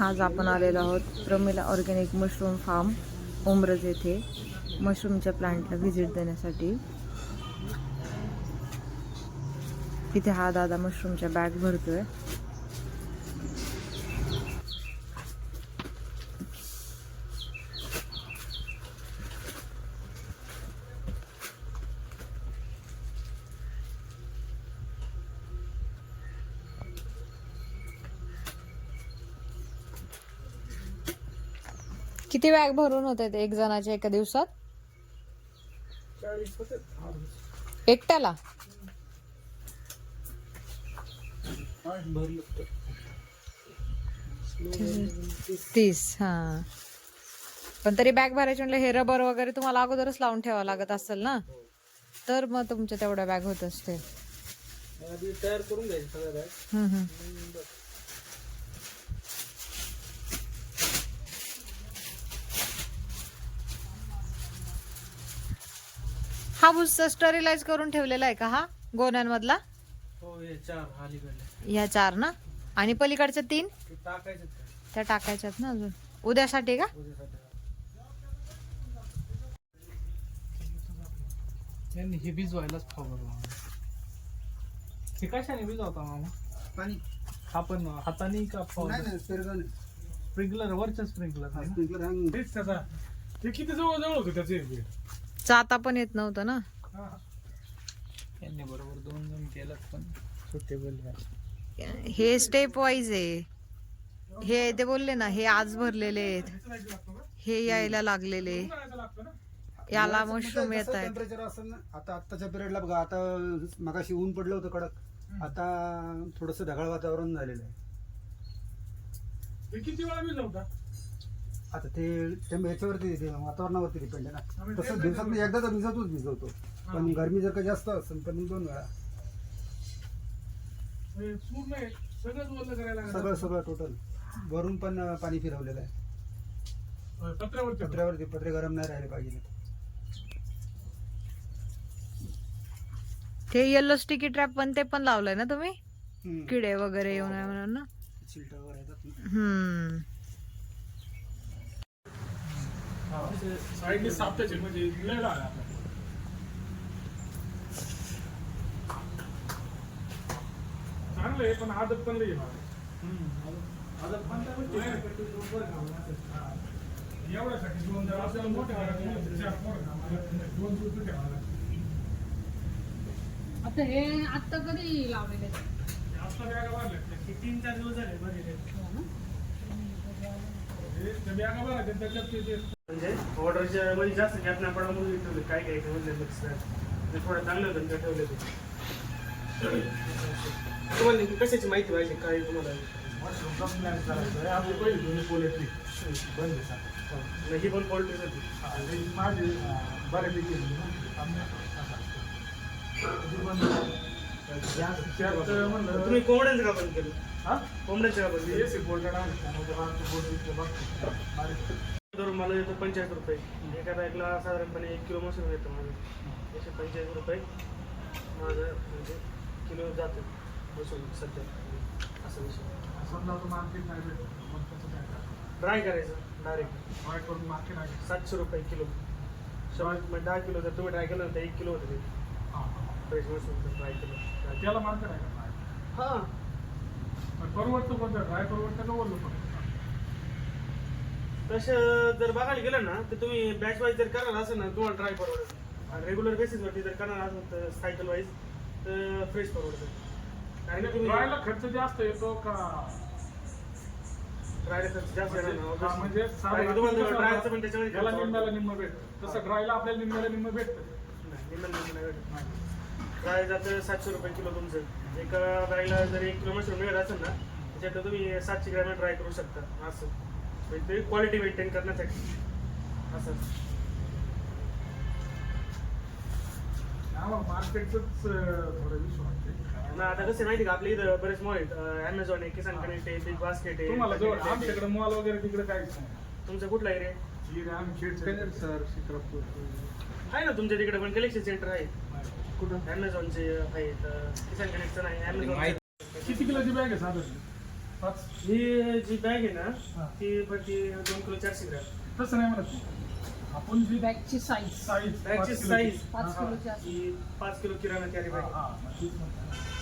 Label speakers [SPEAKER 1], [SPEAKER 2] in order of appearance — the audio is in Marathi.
[SPEAKER 1] आज आपण आलेलो आहोत Pramila organic mushroom farm Umaraj येथे. मशरूमच्या प्लांटला व्हिजिट देण्यासाठी. इथे हा दादा मशरूमच्या बॅग भरतोय. किती बॅग भरून होते ते एक जणाच्या एका दिवसात? एकट्याला. तीस हा. पण तरी बॅग भरायची म्हटलं हे रबर वगैरे तुम्हाला अगोदरच लावून ठेवावं लागत असेल ना? तर मग तुमच्या तेवढ्या बॅग होत असते
[SPEAKER 2] तयार करून घ्यायचे सगळ्या बॅग
[SPEAKER 1] हम्म, हम्म. हा भुस्स स्टरीलाइज करून ठेवलेला आहे का हा? गोण्यांमधला?
[SPEAKER 2] हो हे चार अलीकडले.
[SPEAKER 1] ह्या चार ना? आणि पलीकडच्या तीन?
[SPEAKER 2] ते टाकायचे काय
[SPEAKER 1] त्या टाकायच्यात ना अजून. उद्यासाठी का?
[SPEAKER 2] उद्यासाठी हे. भिजवायलाच फवारला हे कशाने भिजवता मामा?
[SPEAKER 3] पाणी.
[SPEAKER 2] आपण हाताने का
[SPEAKER 3] नाही
[SPEAKER 2] फवार
[SPEAKER 3] नाही
[SPEAKER 2] स्प्रिंकलर वरच्या स्प्रिंकलर
[SPEAKER 3] स्प्रिंकलर आणि
[SPEAKER 4] तेच त्याचा. ते किती जवळ जवळ होतं त्याचे
[SPEAKER 1] चाता पण येत नव्हतं ना.
[SPEAKER 2] यांनी बरोबर दोन जण केलं पण सुटेबल
[SPEAKER 1] हे स्टेप वाईज आहे. हे ते बोलले ना हे आज भरलेले आहेत. हे यायला लागलेले. याला मशरूम येत आहेत.
[SPEAKER 3] टेम्परेचर असेल ना आता आत्ताच्या पिरियडला बघा आता मगाशी ऊन पडलं होतं कडक. आता थोडस ढगाळ वातावरण झालेलं आहे.
[SPEAKER 4] किती वेळा मी नव्हता
[SPEAKER 3] आता ते टेम- याच्यावरती ते वातावरणावरती डिपेंड आहे ना.
[SPEAKER 4] आम्ही
[SPEAKER 3] तसं
[SPEAKER 4] ते-
[SPEAKER 3] दिवसात एकदा तर भिजवतोच भिजवतो. पण गरमी जर का जास्त असेल तर मग दोन वेळा.
[SPEAKER 4] पूर्ण आहे. सगळंच ओलं करायला लागलं.
[SPEAKER 3] सगळं सगळं टोटल वरून पण अं, पाणी फिरवलेलं आहे.
[SPEAKER 4] होय, पत्र्यावरती
[SPEAKER 3] पत्र्यावरती पत्रे गरम नाही राहिले पाहिजे.
[SPEAKER 1] ते येल्लो स्टिकी ट्रॅप पण ते पण लावलंय ना तुम्ही?
[SPEAKER 3] हम्म.
[SPEAKER 1] किडे वगैरे येऊ नये म्हणून ना?
[SPEAKER 3] चिलटावर येतात ना.
[SPEAKER 1] हम्म.
[SPEAKER 4] साईडने सापटायचे म्हणजे लाग आपल्याला. चांगलं आहे पण आदत पण लई. आदत पण. एवढ्यासाठी दोन जर आपल्याला मोठ्या दोन दूध ठेवावं लागतं.
[SPEAKER 5] आता हे आता कधी लावलेले
[SPEAKER 4] आता बॅगा भरल्या. तीन चार दिवस झाले भरलेले. त्याच्यात
[SPEAKER 2] म्हणजे ऑर्डरच्या मध्ये जास्त गॅप नाही पडा म्हणून ठेवले काय काय ठेवले मिक्स ते थोडं चांगलं होतं ते ठेवले ते तुम्हाला नेमकी कशाची माहिती पाहिजे काय तुम्हाला.
[SPEAKER 4] आपली पहिली जुनी पोल्ट्री बंद.
[SPEAKER 2] नाही, ही पण पोल्ट्री होती
[SPEAKER 4] माझी बऱ्यापैकी
[SPEAKER 2] तुम्ही कोंबड्यांचं का बंद केलं
[SPEAKER 4] हा?
[SPEAKER 2] कोंबड्यांचं का बंद
[SPEAKER 4] एसी इतकं बघतो.
[SPEAKER 2] धरून मला येतो पंचाळीस रुपये. एका बॅगला साधारणपणे एक किलो मशरूम येतं माझं एकशे पंचेचाळीस रुपये माझं म्हणजे किलो जातं मशरूम सध्या. असं विषय? ड्राय करायचं डायरेक्ट. सातशे रुपये किलो. शंभर म्हणजे दहा किलो जर तुम्ही ट्राय केलं तर एक किलो होतं ते. फ्रेश मशरूम ट्राय केलं.
[SPEAKER 4] त्याला मार्केट आहे का?
[SPEAKER 2] हां.
[SPEAKER 4] पण परवडतं कोणतं? ड्राय परवडतं का ओलं परवडतं?
[SPEAKER 2] तसं जर बघायला गेलं ना तर तुम्ही बॅच वाईज जर करणार असेल ना तुम्हाला ट्राय परवडेल आणि रेग्युलर बेसिसवरती जर करणार असेल तर सायकल वाईज तर फ्रेश परवडतं कारण की तुम्ही
[SPEAKER 4] ड्रायला खर्च जास्त येतो का?
[SPEAKER 2] ट्रायला खर्च जास्त येणार ना
[SPEAKER 4] हा,
[SPEAKER 2] obviously.
[SPEAKER 4] म्हणजे
[SPEAKER 2] कारण की तुम्हाला ट्रायलचं पण त्याच्यामध्ये
[SPEAKER 4] याला
[SPEAKER 2] खर्च
[SPEAKER 4] निम्म्याला
[SPEAKER 2] वाढतो.
[SPEAKER 4] निम्म भेटतं. तसं ड्रायला आपल्याला निम्म्याला निम्म भेटतं.
[SPEAKER 2] नाही, निम्म्याला निम्म नाही भेटत. ड्राय जातं सातशे रुपये किलो तुमचं. एका ड्रायला जर एक किलो मशरूम मिळत असेल ना त्याच्यातलं तुम्ही सातशे ग्रॅम ट्राय करू शकता असं. ते क्वालिटी मेंटेन करण्यासाठी. असं.
[SPEAKER 4] मार्केटच थोडं वाटते
[SPEAKER 2] आता कसं आहे माहिती का? आपल्या इथं बरेच मॉल आहेत. अमेझॉन आहे किसान कनेक्ट आहे बिग बास्केट आहे
[SPEAKER 4] तुम्हाला जवळ
[SPEAKER 2] Packet आहे.
[SPEAKER 4] आमच्याकडे मॉल वगैरे तिकडे काहीच नाही.
[SPEAKER 2] तुमचा कुठला एरिया
[SPEAKER 4] ही रे आम्ही खेड सर शिक्रपूर.
[SPEAKER 2] आहे ना तुमच्या तिकडे पण कलेक्शन सेंटर आहे.
[SPEAKER 4] कुठं?
[SPEAKER 2] अमेझॉनचे आहेत. अं, किसान कनेक्टचं नाही अमेझॉन
[SPEAKER 4] किती किलोची बॅग आहे साधारण?
[SPEAKER 2] ही जी बॅग आहे
[SPEAKER 4] हा.
[SPEAKER 2] ना ती पडते दोन किलो चारशे ग्रॅम.
[SPEAKER 4] तसं नाही म्हणत. मी. आपण जी
[SPEAKER 5] बॅगची साईज
[SPEAKER 4] साईज
[SPEAKER 2] बॅगची साईज
[SPEAKER 5] पाच किलोची असते
[SPEAKER 2] ही पाच किलो किराणा कॅरी बॅग
[SPEAKER 4] हा, हा, मग तीच म्हणतो.